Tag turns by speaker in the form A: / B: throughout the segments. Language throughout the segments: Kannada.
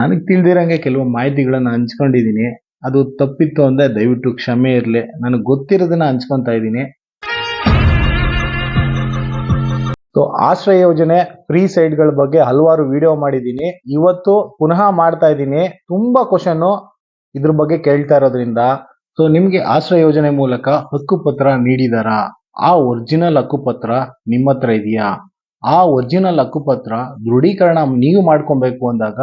A: ನನಗೆ ತಿಳಿದಿರಂಗೆ ಕೆಲವು ಮಾಹಿತಿಗಳನ್ನ ಹಂಚ್ಕೊಂಡಿದ್ದೀನಿ. ಅದು ತಪ್ಪಿತ್ತು ಅಂದ್ರೆ ದಯವಿಟ್ಟು ಕ್ಷಮೆ ಇರಲಿ. ನನಗೆ ಗೊತ್ತಿರೋದನ್ನ ಹಂಚ್ಕೊತಾ ಇದ್ದೀನಿ. ಸೊ ಆಶ್ರಯ ಯೋಜನೆ ಫ್ರೀ ಸೈಟ್ಗಳ ಬಗ್ಗೆ ಹಲವಾರು ವಿಡಿಯೋ ಮಾಡಿದ್ದೀನಿ. ಇವತ್ತು ಪುನಃ ಮಾಡ್ತಾ ಇದ್ದೀನಿ. ತುಂಬಾ ಕ್ವಶನ್ ಇದ್ರ ಬಗ್ಗೆ ಕೇಳ್ತಾ ಇರೋದ್ರಿಂದ. ಸೊ ನಿಮ್ಗೆ ಆಶ್ರಯ ಯೋಜನೆ ಮೂಲಕ ಹಕ್ಕುಪತ್ರ ನೀಡಿದಾರಾ? ಆ ಒರಿಜಿನಲ್ ಹಕ್ಕುಪತ್ರ ನಿಮ್ಮ ಹತ್ರ ಇದೆಯಾ? ಆ ಒರಿಜಿನಲ್ ಹಕ್ಕುಪತ್ರ ದೃಢೀಕರಣ ನೀವು ಮಾಡ್ಕೊಬೇಕು ಅಂದಾಗ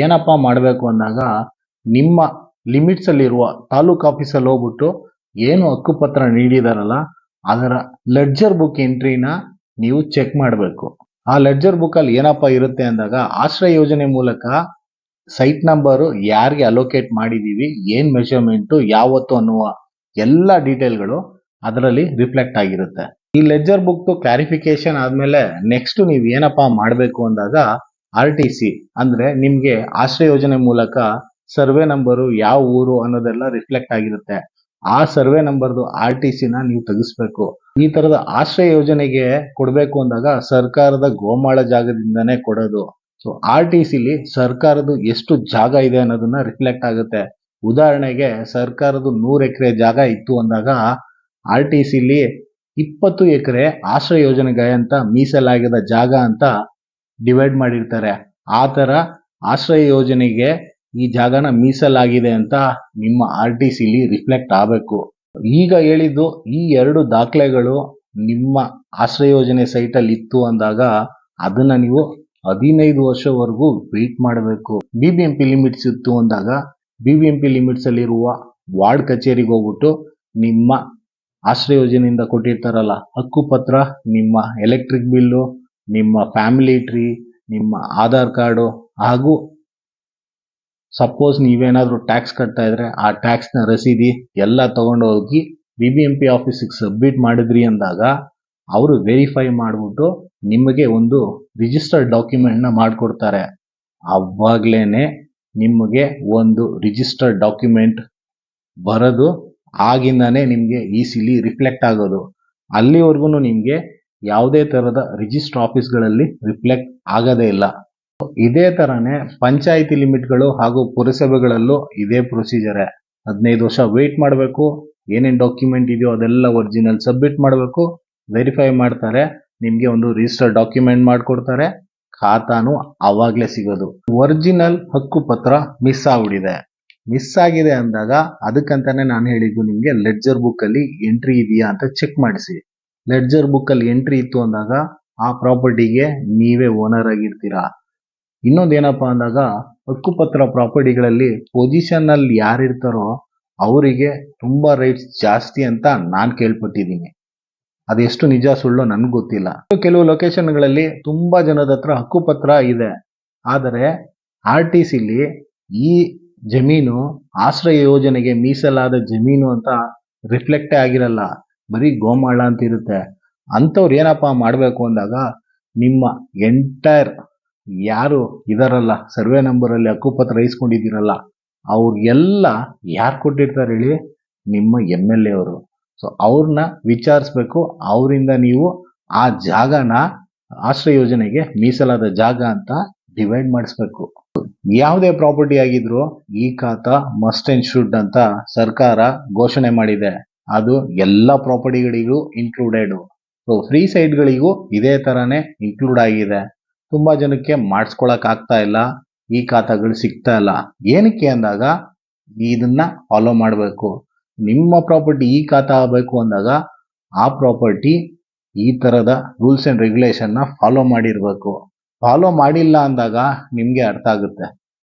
A: ಏನಪ್ಪಾ ಮಾಡಬೇಕು ಅಂದಾಗ ನಿಮ್ಮ ಲಿಮಿಟ್ಸ್ ಅಲ್ಲಿರುವ ತಾಲೂಕ್ ಆಫೀಸಲ್ಲಿ ಹೋಗ್ಬಿಟ್ಟು ಏನು ಹಕ್ಕುಪತ್ರ ನೀಡಿದಾರಲ್ಲ, ಅದರ ಲೆಡ್ಜರ್ ಬುಕ್ ಎಂಟ್ರಿನ ನೀವು ಚೆಕ್ ಮಾಡಬೇಕು. ಆ ಲೆಡ್ಜರ್ ಬುಕ್ ಅಲ್ಲಿ ಏನಪ್ಪಾ ಇರುತ್ತೆ ಅಂದಾಗ ಆಶ್ರಯ ಯೋಜನೆ ಮೂಲಕ ಸೈಟ್ ನಂಬರು ಯಾರಿಗೆ ಅಲೋಕೇಟ್ ಮಾಡಿದೀವಿ, ಏನ್ ಮೆಷರ್ಮೆಂಟು ಯಾವತ್ತು ಅನ್ನುವ ಎಲ್ಲ ಡೀಟೇಲ್ಗಳು ಅದರಲ್ಲಿ ರಿಫ್ಲೆಕ್ಟ್ ಆಗಿರುತ್ತೆ. ಈ ಲೆಡ್ಜರ್ ಬುಕ್ ಕ್ಲಾರಿಫಿಕೇಶನ್ ಆದಮೇಲೆ ನೆಕ್ಸ್ಟ್ ನೀವು ಏನಪ್ಪಾ ಮಾಡಬೇಕು ಅಂದಾಗ ಆರ್ ಟಿ ಸಿ ಅಂದ್ರೆ ನಿಮ್ಗೆ ಆಶ್ರಯ ಯೋಜನೆ ಮೂಲಕ ಸರ್ವೆ ನಂಬರು ಯಾವ ಊರು ಅನ್ನೋದೆಲ್ಲ ರಿಫ್ಲೆಕ್ಟ್ ಆಗಿರುತ್ತೆ. ಆ ಸರ್ವೆ ನಂಬರ್ದು ಆರ್ ಟಿ ಸಿನ ನೀವು ತೆಗಿಸ್ಬೇಕು. ಈ ತರದ ಆಶ್ರಯ ಯೋಜನೆಗೆ ಕೊಡಬೇಕು ಅಂದಾಗ ಸರ್ಕಾರದ ಗೋಮಾಳ ಜಾಗದಿಂದನೇ ಕೊಡೋದು. ಸೊ ಆರ್ ಟಿ ಸಿಲಿ ಸರ್ಕಾರದ್ದು ಎಷ್ಟು ಜಾಗ ಇದೆ ಅನ್ನೋದನ್ನ ರಿಫ್ಲೆಕ್ಟ್ ಆಗುತ್ತೆ. ಉದಾಹರಣೆಗೆ ಸರ್ಕಾರದ ನೂರು ಎಕರೆ ಜಾಗ ಇತ್ತು ಅಂದಾಗ ಆರ್ ಟಿ ಸಿಲಿ ಇಪ್ಪತ್ತು ಎಕರೆ ಆಶ್ರಯ ಯೋಜನೆಗೆ ಅಂತ ಮೀಸಲಾಗಿದ ಜಾಗ ಅಂತ ಡಿವೈಡ್ ಮಾಡಿರ್ತಾರೆ. ಆ ಥರ ಆಶ್ರಯ ಯೋಜನೆಗೆ ಈ ಜಾಗನ ಮೀಸಲಾಗಿದೆ ಅಂತ ನಿಮ್ಮ ಆರ್ ಟಿ ಸಿಲಿ ರಿಫ್ಲೆಕ್ಟ್ ಆಗಬೇಕು. ಈಗ ಹೇಳಿದ್ದು ಈ ಎರಡು ದಾಖಲೆಗಳು ನಿಮ್ಮ ಆಶ್ರಯ ಯೋಜನೆ ಸೈಟಲ್ಲಿ ಇತ್ತು ಅಂದಾಗ ಅದನ್ನ ನೀವು ಹದಿನೈದು ವರ್ಷವರೆಗೂ ವೆಯ್ಟ್ ಮಾಡಬೇಕು. B B M P limits ಇತ್ತು ಅಂದಾಗ B B M P limits ಅಲ್ಲಿರುವ ವಾರ್ಡ್ ಕಚೇರಿಗೆ ಹೋಗ್ಬಿಟ್ಟು ನಿಮ್ಮ ಆಶ್ರಯ ಯೋಜನೆಯಿಂದ ಕೊಟ್ಟಿರ್ತಾರಲ್ಲ, ಹಕ್ಕುಪತ್ರ, ನಿಮ್ಮ ಎಲೆಕ್ಟ್ರಿಕ್ ಬಿಲ್ಲು ನಿಮ್ಮ ಫ್ಯಾಮಿಲಿ ಟ್ರೀ ನಿಮ್ಮ ಆಧಾರ್ ಕಾರ್ಡು ಹಾಗೂ ಸಪೋಸ್ ನೀವೇನಾದರೂ ಟ್ಯಾಕ್ಸ್ ಕಟ್ತಾ ಇದ್ರೆ ಆ ಟ್ಯಾಕ್ಸ್ನ ರಸೀದಿ ಎಲ್ಲ ತಗೊಂಡು ಹೋಗಿ ಬಿ ಬಿ ಎಂ ಪಿ ಆಫೀಸಿಗೆ ಸಬ್ಮಿಟ್ ಮಾಡಿದ್ರಿ ಅಂದಾಗ ಅವರು ವೆರಿಫೈ ಮಾಡಿಬಿಟ್ಟು ನಿಮಗೆ ಒಂದು ರಿಜಿಸ್ಟರ್ಡ್ ಡಾಕ್ಯುಮೆಂಟ್ನ ಮಾಡಿಕೊಡ್ತಾರೆ. ಅವಾಗ್ಲೇನೆ ನಿಮಗೆ ಒಂದು ರಿಜಿಸ್ಟರ್ಡ್ ಡಾಕ್ಯುಮೆಂಟ್ ಬರೋದು ಆಗಿಂದನೇ ನಿಮಗೆ ಈ ರಿಫ್ಲೆಕ್ಟ್ ಆಗೋದು. ಅಲ್ಲಿವರೆಗೂ ನಿಮಗೆ ಯಾವುದೇ ತರಹದ ರಿಜಿಸ್ಟರ್ ಆಫೀಸ್ಗಳಲ್ಲಿ ರಿಫ್ಲೆಕ್ಟ್ ಆಗದೇ ಇಲ್ಲ. ಇದೇ ತರನೇ ಪಂಚಾಯಿತಿ ಲಿಮಿಟ್ಗಳು ಹಾಗೂ ಪುರಸಭೆಗಳಲ್ಲೂ ಇದೇ ಪ್ರೊಸೀಜರೇ ಹದಿನೈದು ವರ್ಷ ವೆಯ್ಟ್ ಮಾಡಬೇಕು, ಏನೇನು ಡಾಕ್ಯುಮೆಂಟ್ ಇದೆಯೋ ಅದೆಲ್ಲ ಒರಿಜಿನಲ್ ಸಬ್ಮಿಟ್ ಮಾಡಬೇಕು ವೆರಿಫೈ ಮಾಡ್ತಾರೆ, ನಿಮಗೆ ಒಂದು ರಿಜಿಸ್ಟರ್ ಡಾಕ್ಯುಮೆಂಟ್ ಮಾಡಿಕೊಡ್ತಾರೆ, ಖಾತಾನು ಅವಾಗಲೇ ಸಿಗೋದು. ಒರಿಜಿನಲ್ ಹಕ್ಕುಪತ್ರ ಮಿಸ್ ಆಗ್ಬಿಟ್ಟಿದೆ. ಮಿಸ್ ಆಗಿದೆ ಅಂದಾಗ ಅದಕ್ಕಂತಾನೆ ನಾನು ಹೇಳಿದ್ದು ನಿಮಗೆ ಲೆಡ್ಜರ್ ಬುಕ್ ಅಲ್ಲಿ ಎಂಟ್ರಿ ಇದೆಯಾ ಅಂತ ಚೆಕ್ ಮಾಡಿಸಿ. ಲೆಡ್ಜರ್ ಬುಕ್ ಅಲ್ಲಿ ಎಂಟ್ರಿ ಇತ್ತು ಅಂದಾಗ ಆ ಪ್ರಾಪರ್ಟಿಗೆ ನೀವೇ ಓನರ್ ಆಗಿರ್ತೀರಾ? ಇನ್ನೊಂದು ಏನಪ್ಪ ಅಂದಾಗ ಹಕ್ಕುಪತ್ರ ಪ್ರಾಪರ್ಟಿಗಳಲ್ಲಿ ಪೊಸಿಷನ್ ಅಲ್ಲಿ ಯಾರಿರ್ತಾರೋ ಅವರಿಗೆ ತುಂಬಾ ರೈಟ್ಸ್ ಜಾಸ್ತಿ ಅಂತ ನಾನು ಕೇಳ್ಪಟ್ಟಿದ್ದೀನಿ. ಅದೆಷ್ಟು ನಿಜ ಸುಳ್ಳು ನನಗೆ ಗೊತ್ತಿಲ್ಲ. ಕೆಲವು ಲೊಕೇಶನ್ಗಳಲ್ಲಿ ತುಂಬಾ ಜನದ ಹತ್ರ ಹಕ್ಕುಪತ್ರ ಇದೆ. ಆದರೆ ಆರ್ ಟಿ ಸಿಲಿ ಈ ಜಮೀನು ಆಶ್ರಯ ಯೋಜನೆಗೆ ಮೀಸಲಾದ ಜಮೀನು ಅಂತ ರಿಫ್ಲೆಕ್ಟೇ ಆಗಿರಲ್ಲ. ಬರೀ ಗೋಮಾಳ ಅಂತ ಇರುತ್ತೆ. ಅಂಥವ್ರು ಏನಪ್ಪ ಮಾಡಬೇಕು ಅಂದಾಗ ನಿಮ್ಮ ಎಂಟೈರ್ ಯಾರು ಇದಾರಲ್ಲ, ಸರ್ವೆ ನಂಬರಲ್ಲಿ ಹಕ್ಕುಪತ್ರ ಇಸ್ಕೊಂಡಿದ್ದೀರಲ್ಲ, ಅವ್ರಿಗೆಲ್ಲ ಯಾರು ಕೊಟ್ಟಿರ್ತಾರೆ ಹೇಳಿ? ನಿಮ್ಮ ಎಂ ಎಲ್ ಎ ಅವರು. ಸೊ ಅವ್ರನ್ನ ವಿಚಾರಿಸ್ಬೇಕು, ಅವರಿಂದ ನೀವು ಆ ಜಾಗನ ಆಶ್ರಯ ಯೋಜನೆಗೆ ಮೀಸಲಾದ ಜಾಗ ಅಂತ ಡಿವೈಡ್ ಮಾಡಿಸ್ಬೇಕು. ಯಾವುದೇ ಪ್ರಾಪರ್ಟಿ ಆಗಿದ್ರು ಈ ಖಾತಾ ಮಸ್ಟ್ ಅಂಡ್ ಶುಡ್ ಅಂತ ಸರ್ಕಾರ ಘೋಷಣೆ ಮಾಡಿದೆ. ಅದು ಎಲ್ಲ ಪ್ರಾಪರ್ಟಿಗಳಿಗೂ ಇನ್ಕ್ಲೂಡೆಡ್ ಸೊ ಫ್ರೀ ಸೈಟ್ಗಳಿಗೂ ಇದೇ ಥರನೇ ಇನ್ಕ್ಲೂಡ್ ಆಗಿದೆ. ತುಂಬಾ ಜನಕ್ಕೆ ಮಾಡಿಸ್ಕೊಳಕ್ ಆಗ್ತಾ ಇಲ್ಲ. ಈ ಖಾತಾಗಳು ಸಿಗ್ತಾ ಇಲ್ಲ. ಏನಕ್ಕೆ ಅಂದಾಗ ಇದನ್ನ ಫಾಲೋ ಮಾಡಬೇಕು. ನಿಮ್ಮ ಪ್ರಾಪರ್ಟಿ ಈ ಖಾತಾ ಆಗಬೇಕು ಅಂದಾಗ ಆ ಪ್ರಾಪರ್ಟಿ ಈ ತರದ ರೂಲ್ಸ್ ಅಂಡ್ ರೆಗ್ಯುಲೇಷನ್ನ ಫಾಲೋ ಮಾಡಿರ್ಬೇಕು. ಫಾಲೋ ಮಾಡಿಲ್ಲ ಅಂದಾಗ ನಿಮಗೆ ಅರ್ಥ ಆಗುತ್ತೆ.